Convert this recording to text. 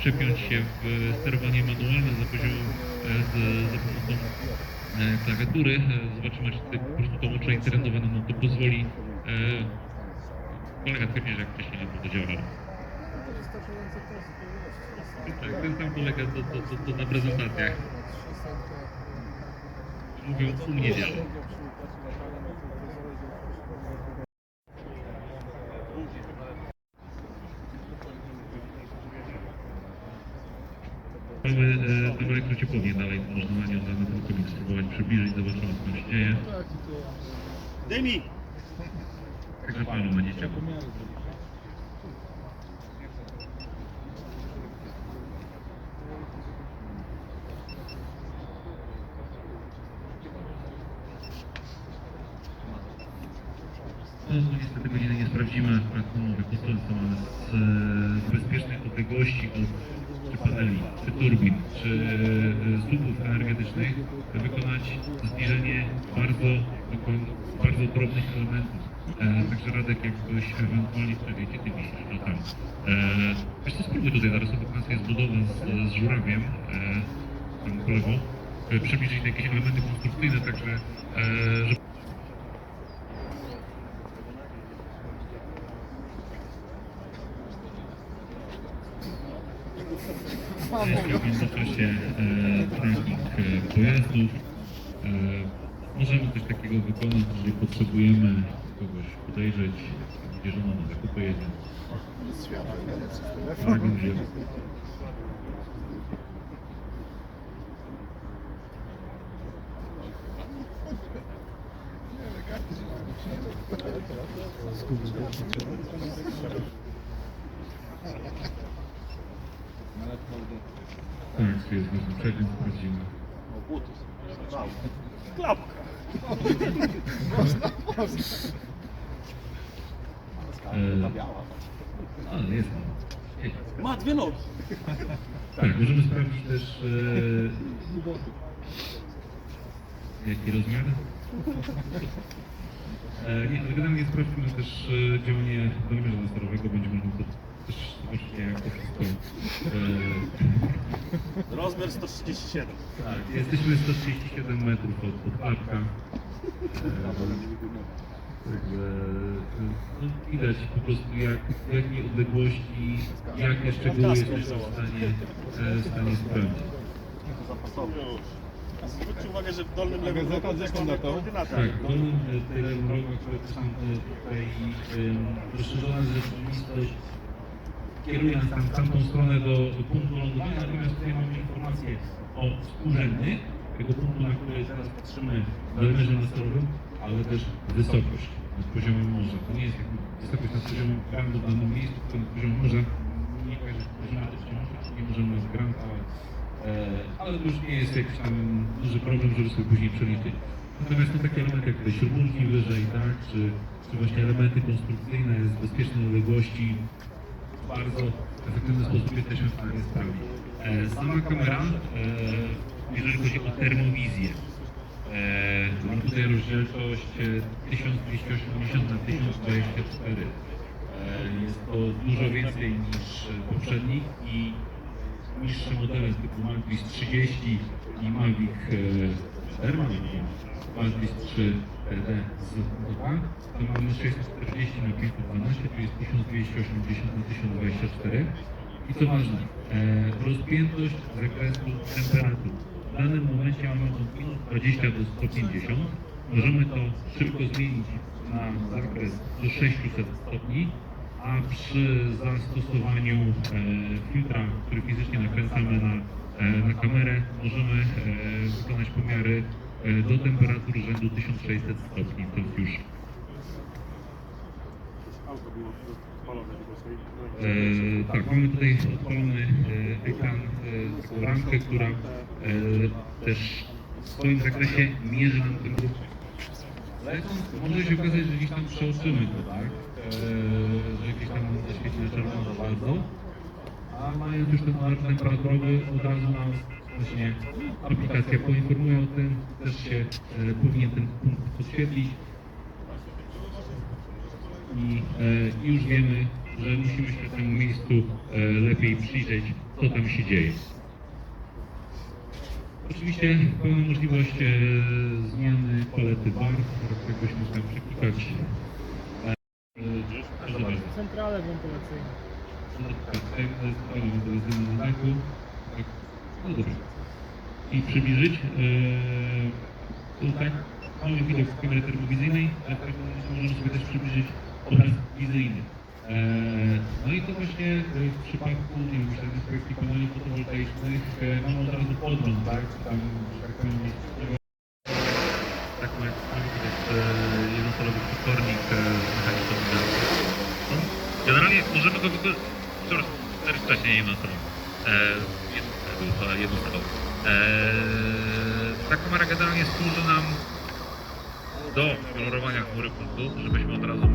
przepiąć się w e, sterowanie manualne za poziomem z, za pomocą e, klawiatury. E, Zobaczymy, czy po prostu to łączenie terenowe nam to pozwoli. Kolega twierdzi, że jak wcześniej nie to działało. Tak, ten sam kolega to, to, to, to na prezentacjach. Mówią, u mnie działa. Mamy tam elektrociepłownię dalej, można na nią dany ten komik spróbować przybliżyć, zobaczymy co tam się dzieje. Dymi! Także panu będziecie. No, no niestety godziny nie sprawdzimy, akurat no, postulę są one z e, bezpiecznej odległości od czy paneli, czy turbin, czy e, słupów energetycznych wykonać zbliżenie bardzo, bardzo drobnych elementów. E, także Radek, jakbyś ewentualnie tutaj wiecie, ty wisisz, no tam. E, wiesz co, spróbuj tutaj, zaraz obok nas jest budowa z, z żurawiem, e, tam po lewo, e, przybliżyć jakieś elementy konstrukcyjne, także e, żeby Jeśli w międzyczasie e, tracking e, pojazdów. E, możemy coś takiego wykonać, jeżeli potrzebujemy kogoś podejrzeć, gdzie żona na zakupy jedzie. Tak. Tak, tu jest właśnie przegląd, sprawdzimy. Klapka! E, ale jest. Jest. Ma dwie nogi. Tak, możemy sprawdzić też e, jaki rozmiar. E, nie, ale generalnie sprawdźmy też e, działanie polimerza sterowego, będzie można E, Rozmiar 137. tak, jesteśmy 137 metrów od, od klapka. E, Także no, widać po prostu jak, w jakiej odległości, jakie szczegóły jesteśmy w stanie, e, w stanie sprawdzić. Zwróćcie uwagę, że w dolnym lewym rogu też mamy. Tak, dolnym e, tutaj lewym rogu akurat tam e, tutaj em, rozszerzona rzeczywistość kieruje nas tam w tamtą stronę do, punktu lądowania, natomiast tutaj mamy informacje o współrzędnych, tego punktu, na który teraz patrzymy w elemencie nasterowym, ale też wysokość nad poziomem morza. To nie jest jakby wysokość nad poziomem grandu w danym miejscu, tylko nad poziomem morza. Nie z poziomem też nie możemy ale, e, ale to już nie jest jakiś tam duży problem, żeby sobie później przeliczyć. Natomiast no, takie elementy jak tutaj śrubunki wyżej, tak, czy, czy właśnie elementy konstrukcyjne z bezpiecznej odległości, bardzo efektywny sposób jesteśmy w stanie sprawdzić. E, sama kamera, e, jeżeli chodzi o termowizję, e, mam tutaj rozdzielczość e, 1280 na 1024. E, jest to dużo więcej niż e, poprzednich i niższe modele typu Mavic 30 i Mavic e, 4, Mavic Mavic 3 TD z 2, to mamy 640 na 512, to jest 1280 na 1024. I co ważne, e, rozpiętość zakresu temperatur. W danym momencie mamy od minus 20 do 150. Możemy to szybko zmienić na zakres do 600 stopni, a przy zastosowaniu e, filtra, który fizycznie nakręcamy na, na kamerę, możemy e, wykonać pomiary e, do temperatur rzędu 1600 stopni Celsjusza. E, tak, mamy tutaj odpalony e, ekran, e, taką ramkę, która e, też w swoim zakresie mierzy nam temperaturę. Lecąc, może się okazać, że gdzieś tam przeoczymy to, tak? E, że gdzieś tam zaświeci na czerwono bardzo. A mając już ten alarm temperaturowy, od razu nam właśnie aplikacja poinformuje o tym, też się e, powinien ten punkt podświetlić i e, już wiemy, że musimy się temu miejscu e, lepiej przyjrzeć, co tam się dzieje. Oczywiście pełna możliwość e, zmiany palety barw, jakbyśmy tam przeklikać. E, bardzo. Centrale wentylacyjne. Tak. No. I przybliżyć. e, Tutaj mamy widok z kamery termowizyjnej, ale w pewnym momencie możemy sobie też przybliżyć obraz wizyjny. E, No i to właśnie e, w przypadku, nie wiem, kwestii paneli fotowoltaicznych mamy od razu podgląd, tak? Tam, że tak powiem, tak jak mamy widać e, jednostalowy mechaniką no, Generalnie możemy go wykorzystać, przepraszam, też wcześniej jednostalowy. E, jedno- jednostalowy. E, ta kamera generalnie służy nam do kolorowania chmury punktu, żebyśmy od razu